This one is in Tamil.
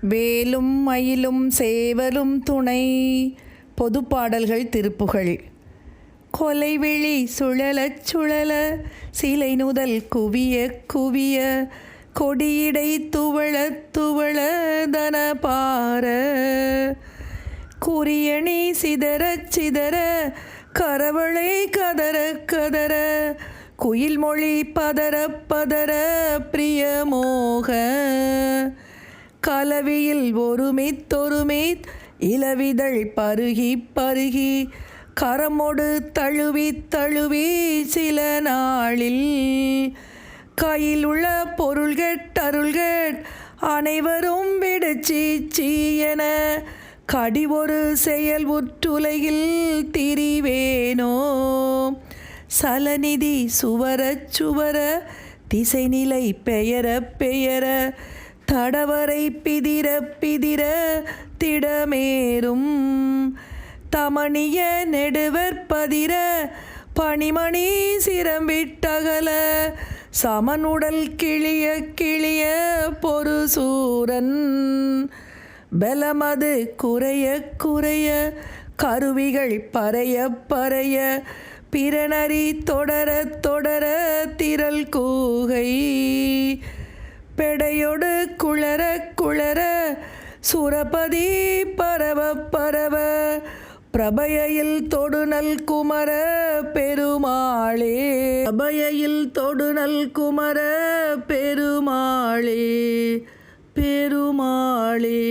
வேலும் மயிலும் சேவலும் துணை. பொதுப்பாடல்கள் திருப்புகள். கொலைவிழி சுழலச் சுழல சிலை நுதல் குவிய குவிய கொடியிடை துவள துவள தன பார. குறியணி சிதறச் சிதற கரவளை கதற கதற குயில் மொழி பதற பதற பிரியமோக. கலவியில் ஒருமித்தொருமித் இளவிதழ் பருகி பருகி கரமொடு தழுவி தழுவி சில நாளில். கையில் உள்ள பொருள்கெட்டருள்கெட் அனைவரும் விடுச்சி சீயன கடி ஒரு செயல் உற்றுலையில் திரிவேனோ. சலநிதி சுவரச் சுவர திசைநிலை பெயர பெயர தடவரை பிதிர பிதிர திடமேறும். தமணிய நெடுவற்பதிர பணிமணி சிரம்பிட்டகல. சமனுடல் கிளிய கிளிய பொருசூரன் பலமது குறைய குறைய கருவிகள் பறைய பறைய பிறனறி தொடர தொடர திரள் கூகை. பெடையொடு குளர குளர சுரபதி பரவ பரவ பிரபையில் தொடுநல் குமர பெருமாளே. பிரபையில் தொடுநல் குமர பெருமாளே பெருமாளே.